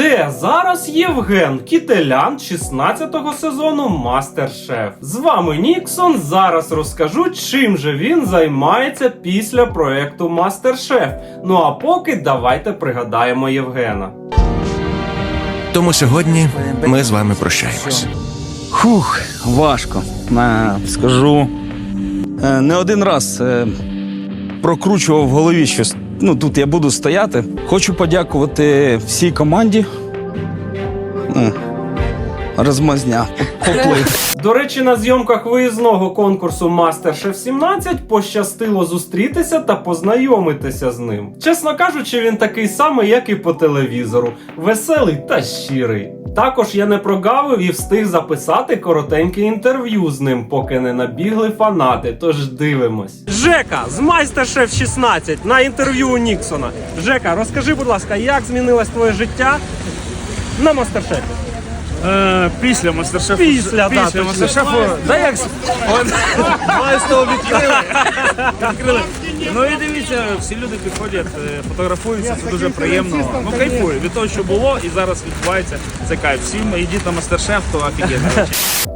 Де зараз Євген Кітелян 16-го сезону Мастер-Шеф? З вами Ніксон. Зараз розкажу, чим же він займається після проекту Мастер-Шеф. Ну а поки давайте пригадаємо Євгена. Тому сьогодні ми з вами прощаємось. Хух, важко. Е, скажу. Е, не один раз е, прокручував в голові щось. Ну, тут я буду стояти. Хочу подякувати всій команді. Розмазня. Поплив. До речі, на зйомках виїзного конкурсу MasterChef 17 пощастило зустрітися та познайомитися з ним. Чесно кажучи, він такий самий, як і по телевізору, веселий та щирий. Також я не прогавив і встиг записати коротеньке інтерв'ю з ним, поки не набігли фанати. Тож дивимось. Жека з MasterChef 16 на інтерв'ю у Ніксона. Жека, розкажи, будь ласка, як змінилось твоє життя на MasterChef? Е, Після мастер-шефу. Після, да, після точно. мастер-шефу. Да як с- от, маю з того відкрили. відкрили. Ну і дивіться, всі люди підходять, е, фотографуються, це дуже приємно. Ну кайфую від того, що було і зараз відбувається. Це кайф. Всім йдіть на мастер-шеф, то офігенно.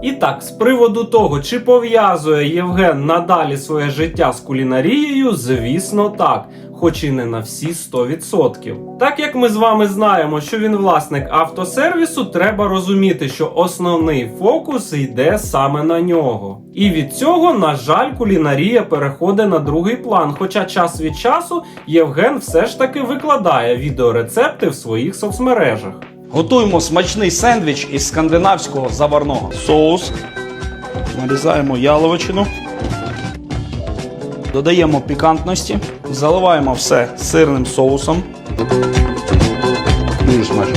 І так, з приводу того, чи пов'язує Євген надалі своє життя з кулінарією, звісно, так. Хоч і не на всі 100%. Так як ми з вами знаємо, що він власник автосервісу, треба розуміти, що основний фокус йде саме на нього. І від цього, на жаль, кулінарія переходить на другий план. Хоча час від часу Євген все ж таки викладає відеорецепти в своїх соцмережах. Готуємо смачний сендвіч із скандинавського заварного. Соус. Нарізаємо яловичину. Додаємо пікантності. Заливаємо все сирним соусом. Дуже смачно.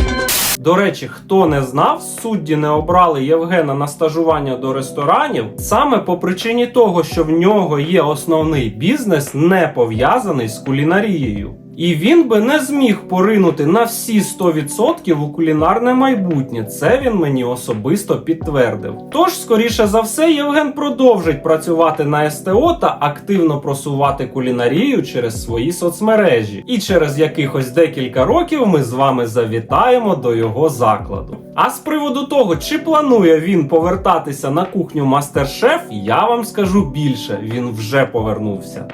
До речі, хто не знав, судді не обрали Євгена на стажування до ресторанів саме по причині того, що в нього є основний бізнес, не пов'язаний з кулінарією. І він би не зміг поринути на всі 100% у кулінарне майбутнє. Це він мені особисто підтвердив. Тож, скоріше за все, Євген продовжить працювати на СТО та активно просувати кулінарію через свої соцмережі. І через якихось декілька років ми з вами завітаємо до його закладу. А з приводу того, чи планує він повертатися на кухню Мастер-Шеф, я вам скажу більше: він вже повернувся.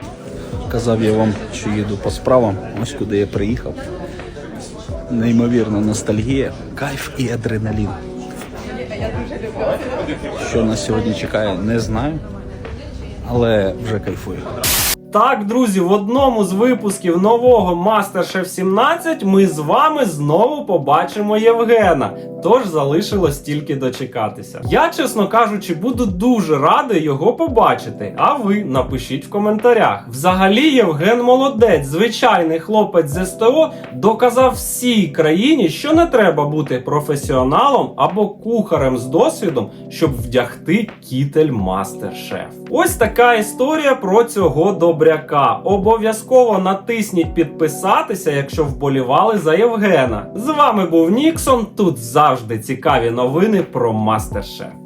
Казав я вам, що їду по справам. Ось куди я приїхав. Неймовірна ностальгія, кайф і адреналін. Що нас сьогодні чекає, не знаю, але вже кайфую. Так, друзі, в одному з випусків нового MasterChef 17 ми з вами знову побачимо Євгена. Тож залишилось тільки дочекатися. Я, чесно кажучи, буду дуже радий його побачити. А ви напишіть в коментарях. Взагалі, Євген молодець, звичайний хлопець з СТО, доказав всій країні, що не треба бути професіоналом або кухарем з досвідом, щоб вдягти кітель Мастер-Шеф. Ось така історія про цього добряка. Обов'язково натисніть підписатися, якщо вболівали за Євгена. З вами був Ніксон. Тут завжди цікаві новини про Мастер-Шеф.